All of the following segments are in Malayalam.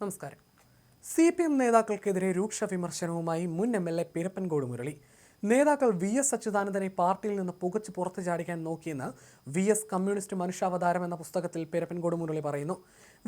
നമസ്കാരം. സി പി എം നേതാക്കൾക്കെതിരെ രൂക്ഷ വിമർശനവുമായി മുൻ M L A Pirappancode Murali. നേതാക്കൾ വി എസ് അച്യുതാനന്ദനെ പാർട്ടിയിൽ നിന്ന് പുകച്ചു പുറത്തു ചാടിക്കാൻ നോക്കിയെന്ന് വി എസ് കമ്മ്യൂണിസ്റ്റ് മനുഷ്യാവതാരം എന്ന പുസ്തകത്തിൽ പിരപ്പൻകോട് മുരളി പറയുന്നു.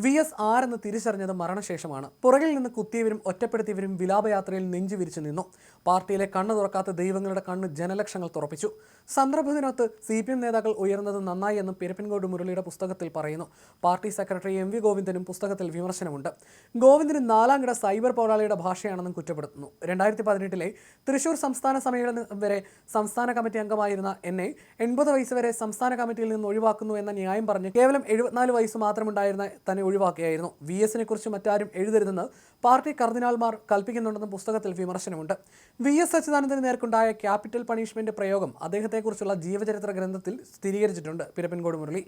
വി എസ് ആരെന്ന് തിരിച്ചറിഞ്ഞത് മരണശേഷമാണ്. പുറകിൽ നിന്ന് കുത്തിയവരും ഒറ്റപ്പെടുത്തിയവരും വിലാപയാത്രയിൽ നെഞ്ചു വിരിച്ചു നിന്നു. പാർട്ടിയിലെ കണ്ണ് തുറക്കാത്ത ദൈവങ്ങളുടെ കണ്ണ് ജനലക്ഷങ്ങൾ തുറപ്പിച്ചു. സന്ദർഭത്തിനകത്ത് സി പി എം നേതാക്കൾ ഉയർന്നത് നന്നായി എന്നും പിരപ്പൻകോട് മുരളിയുടെ പുസ്തകത്തിൽ പറയുന്നു. പാർട്ടി സെക്രട്ടറി എം വി ഗോവിന്ദനും പുസ്തകത്തിൽ വിമർശനമുണ്ട്. ഗോവിന്ദന് നാലാം കിട സൈബർ പോരാളിയുടെ ഭാഷയാണെന്നും കുറ്റപ്പെടുത്തുന്നു. രണ്ടായിരത്തി പതിനെട്ടിലെ തൃശൂർ സംസ്ഥാന സമ്മേളനം വരെ സംസ്ഥാന കമ്മിറ്റി അംഗമായിരുന്ന എന്നെ എൺപത് വയസ്സ് വരെ സംസ്ഥാന കമ്മിറ്റിയിൽ നിന്ന് ഒഴിവാക്കുന്നു എന്ന ന്യായം പറഞ്ഞ് കേവലം എഴുപത്തിനാല് വയസ്സ് മാത്രമുണ്ടായിരുന്ന തന്നെ ഒഴിവാക്കുകയായിരുന്നു വി എസിനെ കുറിച്ച് മറ്റാരും എഴുതരുതെന്ന് പാർട്ടി കർദിനാൾമാർ കൽപ്പിക്കുന്നുണ്ടെന്നും പുസ്തകത്തിൽ വിമർശനമുണ്ട്. വി എസ് അച്യുതാനന്ദന് നേർക്കുണ്ടായ ക്യാപിറ്റൽ പണിഷ്മെന്റ് പ്രയോഗം അദ്ദേഹത്തെക്കുറിച്ചുള്ള ജീവചരിത്ര ഗ്രന്ഥത്തിൽ സ്ഥിരീകരിച്ചിട്ടുണ്ട് പിരപ്പൻകോട് മുരളി.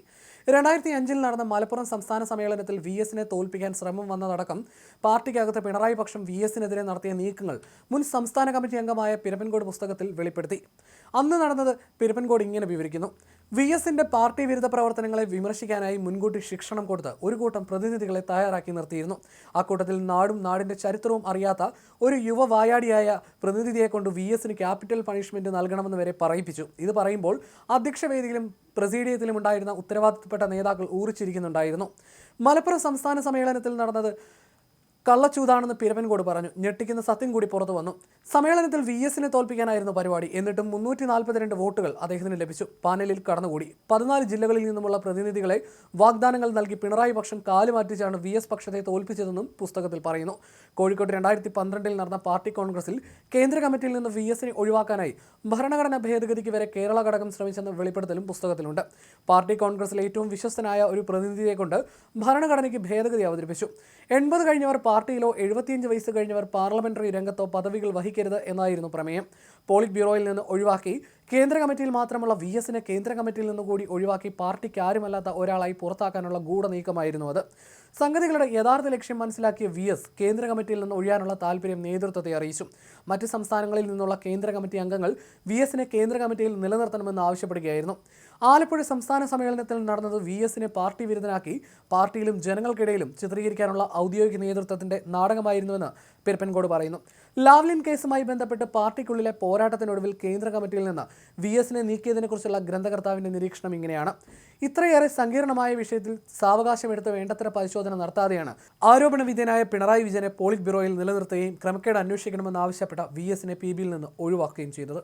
രണ്ടായിരത്തി അഞ്ചിൽ നടന്ന മലപ്പുറം സംസ്ഥാന സമ്മേളനത്തിൽ വി എസിനെ തോൽപ്പിക്കാൻ ശ്രമം വന്നതടക്കം പാർട്ടിക്കകത്ത് പിണറായി പക്ഷം വി എസിനെതിരെ നടത്തിയ നീക്കങ്ങൾ മുൻ സംസ്ഥാന കമ്മിറ്റി അംഗമായ പിരപ്പൻകോട് പുസ്തകത്തിൽ വെളിപ്പെടുത്തി. അന്ന് നടന്നത് പിരപ്പൻകോട് ഇങ്ങനെ വിവരിക്കുന്നു. വി എസിന്റെ പാർട്ടി വിരുദ്ധ പ്രവർത്തനങ്ങളെ വിമർശിക്കാനായി മുൻകൂട്ടി ശിക്ഷണം കൊടുത്ത് ഒരു കൂട്ടം പ്രതിനിധികളെ തയ്യാറാക്കി നിർത്തിയിരുന്നു. അക്കൂട്ടത്തിൽ നാടും നാടിന്റെ ചരിത്രവും അറിയാത്ത ഒരു യുവ വായാടിയായ പ്രതിനിധിയെ കൊണ്ട് വി എസിന് ക്യാപിറ്റൽ പണിഷ്മെന്റ് നൽകണമെന്ന് വരെ പറയിപ്പിച്ചു. ഇത് പറയുമ്പോൾ അധ്യക്ഷ വേദിയിലും പ്രസീഡിയത്തിലും ഉണ്ടായിരുന്ന ഉത്തരവാദിത്തപ്പെട്ട നേതാക്കൾ ഊറിച്ചിരിക്കുന്നുണ്ടായിരുന്നു മലപ്പുറം സംസ്ഥാന സമ്മേളനത്തിൽ നടന്നത് കള്ളച്ചൂതാണെന്ന് പിരവൻകോട് പറഞ്ഞു. ഞെട്ടിക്കുന്ന സത്യം കൂടി പുറത്തു വന്നു. സമ്മേളനത്തിൽ വി എസിനെ തോൽപ്പിക്കാനായിരുന്നു പരിപാടി. എന്നിട്ടും മുന്നൂറ്റി നാൽപ്പത്തിരണ്ട് വോട്ടുകൾ അദ്ദേഹത്തിന് ലഭിച്ചു. പാനലിൽ കടന്നുകൂടി. പതിനാല് ജില്ലകളിൽ നിന്നുമുള്ള പ്രതിനിധികളെ വാഗ്ദാനങ്ങൾ നൽകി പിണറായി പക്ഷം കാലുമാറ്റിച്ചാണ് വി എസ് പക്ഷത്തെ തോൽപ്പിച്ചതെന്നും പുസ്തകത്തിൽ പറയുന്നു. കോഴിക്കോട് രണ്ടായിരത്തി പന്ത്രണ്ടിൽ നടന്ന പാർട്ടി കോൺഗ്രസിൽ കേന്ദ്ര കമ്മിറ്റിയിൽ നിന്ന് വി എസിനെ ഒഴിവാക്കാനായി ഭരണഘടനാ ഭേദഗതിക്ക് വരെ കേരള ഘടകം ശ്രമിച്ചെന്ന വെളിപ്പെടുത്തലും പുസ്തകത്തിലുണ്ട്. പാർട്ടി കോൺഗ്രസിലെ ഏറ്റവും വിശ്വസ്തനായ ഒരു പ്രതിനിധിയെക്കൊണ്ട് ഭരണഘടനയ്ക്ക് ഭേദഗതി അവതരിപ്പിച്ചു. എൺപത് കഴിഞ്ഞവർ പാർട്ടിയിലോ എഴുപത്തിയഞ്ച് വയസ്സ് കഴിഞ്ഞവർ പാർലമെന്ററി രംഗത്തോ പദവികൾ വഹിക്കരുത് എന്നായിരുന്നു പ്രമേയം. പോളിറ്റ് ബ്യൂറോയിൽ നിന്ന് ഒഴിവാക്കി കേന്ദ്ര കമ്മിറ്റിയിൽ മാത്രമുള്ള വി എസിനെ കേന്ദ്ര കമ്മിറ്റിയിൽ നിന്ന് കൂടി ഒഴിവാക്കി പാർട്ടിക്ക് ആരുമല്ലാത്ത ഒരാളായി പുറത്താക്കാനുള്ള ഗൂഢനീക്കമായിരുന്നു അത്. സംഗതികളുടെ യഥാർത്ഥ ലക്ഷ്യം മനസ്സിലാക്കിയ വി എസ് കേന്ദ്ര കമ്മിറ്റിയിൽ നിന്ന് ഒഴിയാനുള്ള താല്പര്യം നേതൃത്വത്തെ അറിയിച്ചു. മറ്റ് സംസ്ഥാനങ്ങളിൽ നിന്നുള്ള കേന്ദ്ര കമ്മിറ്റി അംഗങ്ങൾ വി എസിനെ കേന്ദ്ര കമ്മിറ്റിയിൽ നിലനിർത്തണമെന്ന് ആവശ്യപ്പെടുകയായിരുന്നു. ആലപ്പുഴ സംസ്ഥാന സമ്മേളനത്തിൽ നടന്നത് വി എസിനെ പാർട്ടി വിരുദ്ധനാക്കി പാർട്ടിയിലും ജനങ്ങൾക്കിടയിലും ചിത്രീകരിക്കാനുള്ള ഔദ്യോഗിക നേതൃത്വത്തിന്റെ നാടകമായിരുന്നുവെന്ന് പെരുപ്പൻകോട് പറയുന്നു. ലാവ്ലിൻ കേസുമായി ബന്ധപ്പെട്ട് പാർട്ടിക്കുള്ളിലെ പോരാട്ടത്തിനൊടുവിൽ കേന്ദ്ര കമ്മിറ്റിയിൽ നിന്ന് വി എസിനെ നീക്കിയതിനെക്കുറിച്ചുള്ള ഗ്രന്ഥകർത്താവിന്റെ നിരീക്ഷണം ഇങ്ങനെയാണ്. ഇത്രയേറെ സങ്കീർണമായ വിഷയത്തിൽ സാവകാശമെടുത്ത് വേണ്ടത്ര പരിശോധന നടത്താതെയാണ് ആരോപണ വിധേയനായ പിണറായി വിജയനെ പോളിറ്റ് ബ്യൂറോയിൽ നിലനിർത്തുകയും ക്രമക്കേട് അന്വേഷിക്കണമെന്ന് ആവശ്യപ്പെട്ട വി എസിനെ പി ബിയിൽ നിന്ന് ഒഴിവാക്കുകയും ചെയ്തത്.